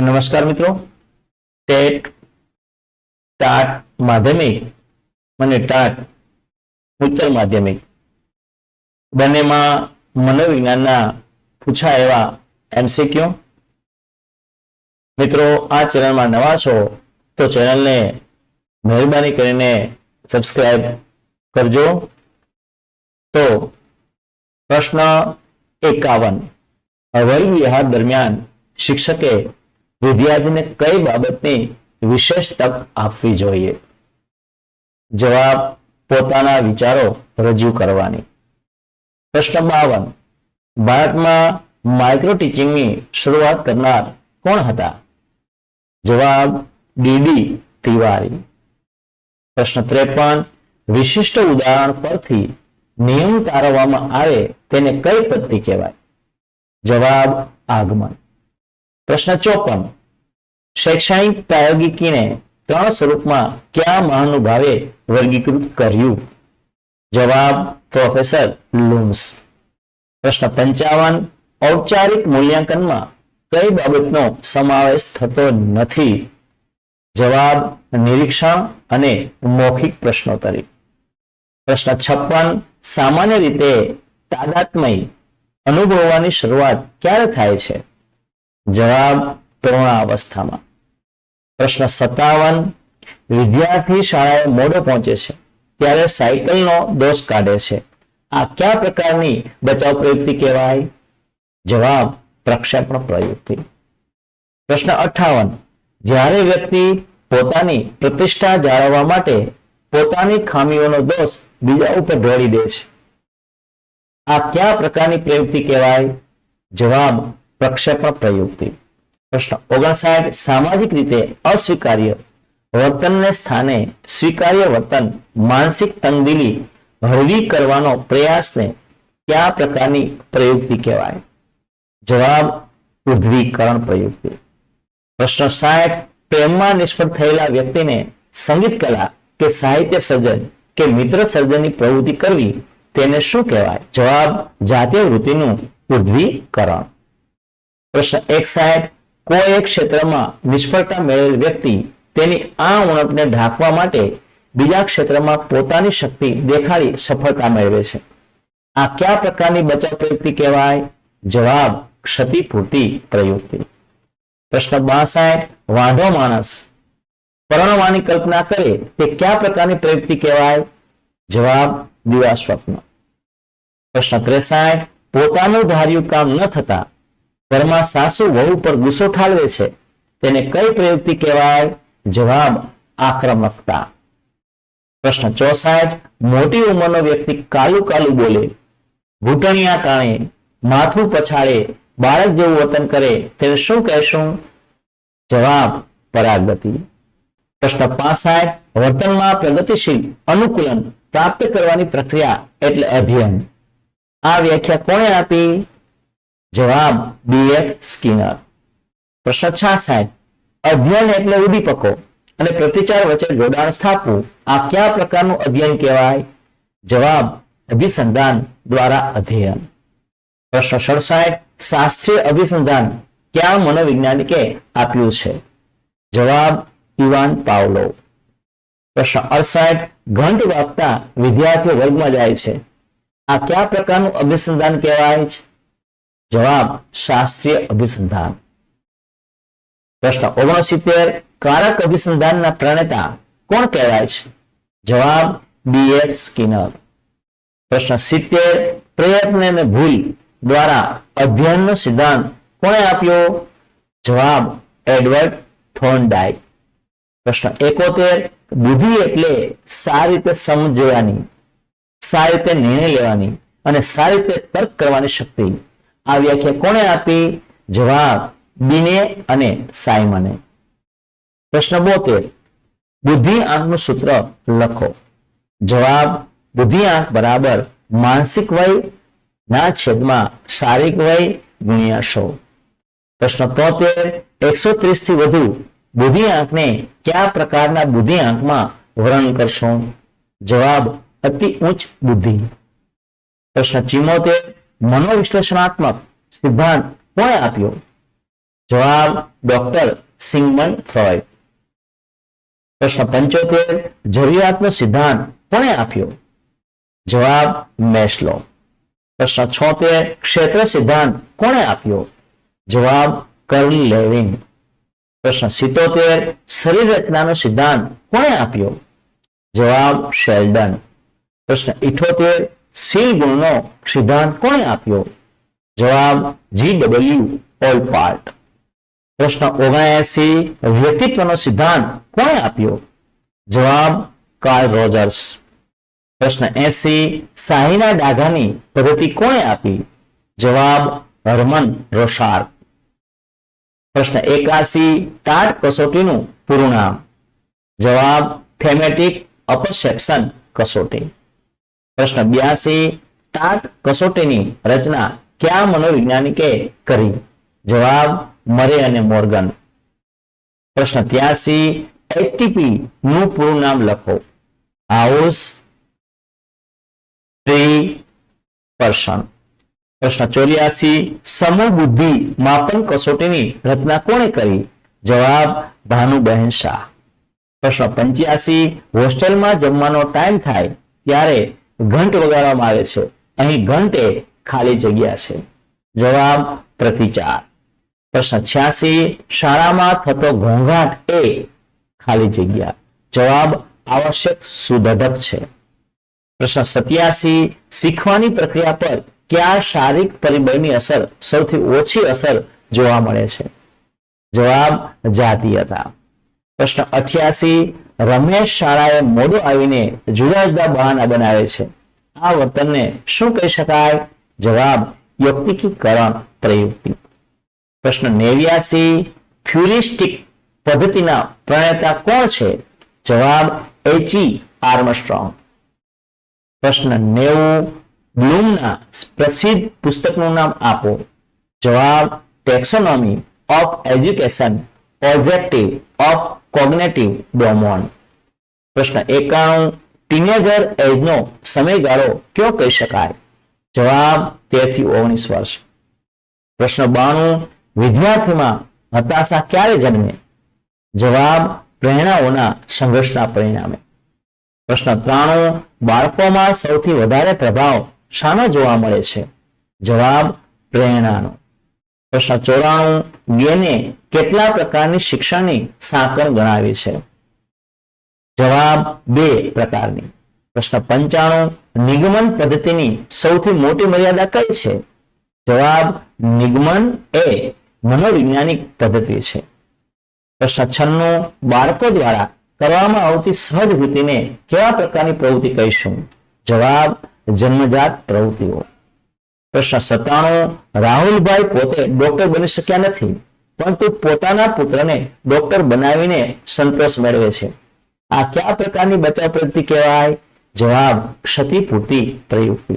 નમસ્કાર મિત્રો. TET TAT માધ્યમિક અને ટાટ ઉચ્ચતર માધ્યમિક. બંનેમાં મનોવિજ્ઞાનના પૂછા એવા એમસીક્યુ. મિત્રો, આ ચેનલમાં નવા છો તો ચેનલને મહેરબાની કરીને સબસ્ક્રાઈબ કરજો. તો પ્રશ્ન એકાવન. વર્ગ વિહાર દરમિયાન શિક્ષકે વિદ્યાર્થીને કઈ બાબતની વિશેષ તક આપવી જોઈએ? જવાબ, પોતાના વિચારો રજૂ કરવાની. પ્રશ્ન બાવન. ભારતમાં માઇક્રો ટીચિંગની શરૂઆત કરનાર કોણ હતા? જવાબ ડીડી તિવારી. પ્રશ્ન ત્રેપન. વિશિષ્ટ ઉદાહરણ પરથી નિયમ તારવવામાં આવે તેને કઈ પદ્ધતિ કહેવાય? જવાબ, આગમન. પ્રશ્ન ચોપન. શૈક્ષણિક પ્રાયોગિકીને ત્રણ સ્વરૂપમાં કયા મહાનુભાવે વર્ગીકૃત કર્યું? જવાબ, પ્રોફેસર લુમ્સ. પ્રશ્ન પંચાવન, ઔપચારિક મૂલ્યાંકનમાં કઈ બાબતનો સમાવેશ થતો નથી? જવાબ, નિરીક્ષણ અને મૌખિક પ્રશ્નોત્તરી. પ્રશ્ન છપ્પન, સામાન્ય રીતે તાદાત્મય અનુભવવાની શરૂઆત ક્યારે થાય છે? જવાબ તરુણાવસ્થામાં પ્રશ્ન સત્તાવન, વિદ્યાર્થી શાળાએ મોડો પહોંચે છે, ત્યારે સાયકલનો દોષ કાઢે છે. આ કયા પ્રકારની બચાવ પ્રયુક્તિ કહેવાય? જવાબ, પ્રક્ષેપણ પ્રયુક્તિ. પ્રશ્ન અઠાવન, જ્યારે વ્યક્તિ પોતાની પ્રતિષ્ઠા જાળવવા માટે પોતાની ખામીઓનો દોષ બીજા ઉપર ઢોળી દે છે. આ કયા પ્રકારની પ્રયુક્તિ કહેવાય? જવાબ પ્રક્ષેપણ પ્રયુક્તિ. પ્રશ્ન ઓગણસાઠ સામાજિક રીતે અસ્વીકાર્ય વર્તનને સ્થાને સ્વીકાર્ય વર્તન માનસિક તંગદિલી હળવી કરવાનો પ્રયાસને કયા પ્રકારની પ્રયુક્તિ કહેવાય? જવાબ, ઉદ્વીકરણ પ્રયુક્તિ. પ્રશ્ન સાઠ પ્રેમમાં નિષ્ફળ થયેલા વ્યક્તિને સંગીત કલા કે સાહિત્ય સર્જન કે મિત્ર સર્જનની પ્રવૃત્તિ કરવી તેને શું કહેવાય? જવાબ, જાતીય વૃત્તિનું ઉર્ધ્વીકરણ પ્રશ્ન એક સાહેબ, કોઈ એક ક્ષેત્રમાં નિષ્ફળતા મેળવેલ વ્યક્તિ તેની આ ઉણપને ઢાંકવા માટે બીજા ક્ષેત્રમાં પોતાની શક્તિ દેખાડી સફળતા મેળવે છે. આ કયા પ્રકારની બચાવ પ્રયુક્તિ કહેવાય? જવાબ, ક્ષતિપૂર્તિ પ્રયુક્તિ પ્રશ્ન બાસાઠ વાંધો માણસ. પરણવાની કલ્પના કરે તે કયા પ્રકારની પ્રયુક્તિ કહેવાય? જવાબ, દિવા સ્વપ્ન. પ્રશ્ન ત્રેસાઠ પોતાનું ધાર્યું કામ ન થતા ઘરમાં સાસુ વહુ પર ગુસ્સો ઠાલવે છે. તેને કઈ પ્રયુક્તિ કહેવાય? જવાબ આક્રમકતા. પ્રશ્ન ચોસાઠ મોટી ઉંમરનો વ્યક્તિ કાલું કાલું બોલે. ઘૂંટણિયા કાણે માથું પછાડે, બાળક જેવું વર્તન કરે, તેને શું કહેશું? જવાબ પરાગતિ પ્રશ્ન પાસાઠ વર્તનમાં પ્રગતિશીલ અનુકૂલન પ્રાપ્ત કરવાની પ્રક્રિયા એટલે અભિયાન આ વ્યાખ્યા કોણે આપી? જવાબ બીએફ સ્કિનર પ્રશ્ન છાસઠ અધ્યયન એટલે ઉદીપકો અને પ્રતિચાર વચ્ચે જોડાણ સ્થાપવું, આ કયા પ્રકારનું અધ્યયન કહેવાય? જવાબ, અભિસંધાન દ્વારા અધ્યયન. પ્રશ્ન સડસાઠ શાસ્ત્રીય અભિસંધાન કયા મનોવૈજ્ઞાનિકે આપ્યું છે? જવાબ, ઇવાન પાવલો. પ્રશ્ન અડસાઠ ઘંટ વાગતા વિદ્યાર્થીઓ વર્ગમાં જાય છે. આ કયા પ્રકારનું અભિસંધાન કહેવાય છે? જવાબ શાસ્ત્રીય અભિસંધાન. પ્રશ્ન ઓગણસિત્તેર, કારક અભિસંધાનના પ્રણેતા કોણ કહેવાય છે? જવાબ બીએફ સ્કિનર. પ્રશ્ન સિત્તેર પ્રયત્ન અને ભૂલ દ્વારા અધ્યયનનો સિદ્ધાંત કોણે આપ્યો? જવાબ એડવર્ડ થોર્નડાઇક પ્રશ્ન એકોતેર, બુદ્ધિ એટલે સારી રીતે સમજવાની, સારી રીતે નિર્ણય લેવાની અને સારી રીતે તર્ક કરવાની શક્તિ. આ વ્યાખ્યા કોણે આપી? જવાબ, બિને અને સાયમને. પ્રશ્ન બોતેર. બુદ્ધિઆંકનું સૂત્ર લખો. જવાબ, બુદ્ધિઆંક બરાબર માનસિક વય ના છેદમાં શારીરિક વય ગુણ્યા સો. પ્રશ્ન તોતેર. એકસો ત્રીસથી વધુ બુદ્ધિ આંકને કયા પ્રકારના બુદ્ધિ આંકમાં વર્ણન કરશો? જવાબ, અતિ ઉચ્ચ બુદ્ધિ. પ્રશ્ન ચિમોતેર. મનોવિશ્લેષણાત્મક સિદ્ધાંત કોણે આપ્યો? જવાબ ડોક્ટર સિંગમન ફ્રોય પ્રશ્ન પંચોતેર, જરૂરિયાતનો સિદ્ધાંત કોણે આપ્યો? જવાબ મેસ્લો. પ્રશ્ન છોતેર, ક્ષેત્ર સિદ્ધાંત કોણે આપ્યો? જવાબ કર્લ લેવિંગ પ્રશ્ન સિત્તોતેર શરીર રચનાનો સિદ્ધાંત કોણે આપ્યો? જવાબ શેલ્ડન. પ્રશ્ન ઇઠોતેર સીલ ગુણનો સિદ્ધાંત કોણે આપ્યો? જવાબ જી ડબલ્યુ ઓલપાર્ટ પ્રશ્ન ઓગણસી વ્યક્તિત્વનો સિદ્ધાંત કોણે આપ્યો? જવાબ કાર્લ રોજર્સ પ્રશ્ન એસી, શાહીના ડાઘાની પદ્ધતિ કોણે આપી? જવાબ હરમન રોશાર્ક પ્રશ્ન એકાસી, ટાટ કસોટીનું પૂરું નામ. જવાબ થેમેટિક અપરસેપ્શન કસોટી. પ્રશ્ન બ્યાસી ટાટ કસોટીની રચના કયા મનોવૈજ્ઞાનિકે કરી? જવાબ, મરે અને મોર્ગન. પ્રશ્ન ત્યાસી એટીપી નું પૂરું નામ લખો. હાઉસ પ્રશ્ન ચોર્યાસી, સમૂહ બુદ્ધિ માપન કસોટીની રચના કોણે કરી? જવાબ ભાનુબહેન શાહ પ્રશ્ન પંચ્યાસી, હોસ્ટેલમાં જમવાનો ટાઈમ થાય ત્યારે ઘંટ વગાડવામાં આવે છે. અહીં ઘંટ એ ખાલી જગ્યા છે. જવાબ પ્રતિચાર. પ્રશ્ન છ્યાસી, શાળામાં થતો ઘોંઘાટ એ ખાલી જગ્યા. જવાબ આવશ્યક સુધડક છે. પ્રશ્ન સત્યાસી, શીખવાની પ્રક્રિયા પર કયા શારીરિક પરિબળની અસર, સૌથી ઓછી અસર જોવા મળે છે? જવાબ જાતીયતા. પ્રશ્ન અઠ્યાસી રમેશ શાળાએ મોડું આવીને જુદા જુદા બહાના બનાવે છે. આ વર્તનને શું કહી શકાય? જવાબ યુક્તિકીકરણ પ્રયુક્તિ. પ્રશ્ન નેવ્યાસી ફ્યુરિસ્ટિક પદ્ધતિના પ્રણેતા કોણ છે? જવાબ, એચી. આર્મસ્ટ્રોંગ. પ્રશ્ન નેવું, બ્લૂમના પ્રસિદ્ધ પુસ્તકનું નામ આપો. જવાબ, taxonomy of education objective of cognitive domain પ્રશ્ન એકાણું ટીનેજર એજનો સમયગાળો કયો કહી શકાય? જવાબ તેર ઓગણીસ વર્ષ. પ્રશ્ન બાણું, વિદ્યાર્થીમાં હતાશા ક્યારે જન્મે? જવાબ, પ્રેરણાઓના સંઘર્ષના પરિણામે. પ્રશ્ન ત્રાણું, બાળકોમાં સૌથી વધારે પ્રભાવ શાનો જોવા મળે છે? જવાબ, પ્રેરણાનો. પ્રશ્ન ચોરાણું ડીએનએ કેટલા પ્રકારની શિક્ષણની સાંકળ ગણાવી છે? જવાબ બે પ્રકારની. પ્રશ્ન પંચાણું, નિગમન પદ્ધતિની સૌથી મોટી મર્યાદા કઈ છે? જવાબ, નિગમન એ મનોવૈજ્ઞાનિક પદ્ધતિ છે. પ્રશ્ન છન્નું, બાળકો દ્વારા કરવામાં આવતી સહજ વૃત્તિને કેવા પ્રકારની પ્રવૃત્તિ કહીશું? જવાબ, જન્મજાત પ્રવૃત્તિઓ. પ્રશ્ન સત્તાણું, રાહુલભાઈ પોતે ડોક્ટર બની શક્યા નથી, પરંતુ પોતાના પુત્રને ડોક્ટર બનાવીને સંતોષ મેળવે છે. આ કયા પ્રકારની બચાવ પ્રવૃત્તિ કહેવાય? જવાબ, ક્ષતિપૂર્તિ પ્રયુક્તિ.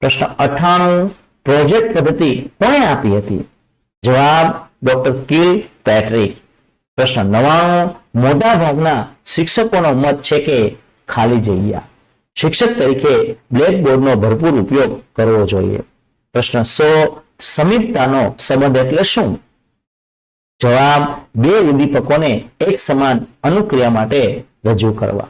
પ્રશ્ન અઠાણું પ્રોજેક્ટ પદ્ધતિ કોણે આપી હતી? જવાબ ડોક્ટર કિલ પેટ્રિક. પ્રશ્ન નવાણું મોટા ભાગના શિક્ષકોનો મત છે કે ખાલી જગ્યા. શિક્ષક તરીકે બ્લેકબોર્ડનો ભરપૂર ઉપયોગ કરવો જોઈએ. પ્રશ્ન સો, સમીપતાનો સંબંધ એટલે શું? જવાબ, બે ઉદ્દીપકોને એક સમાન અનુક્રિયા માટે રજૂ કરવા.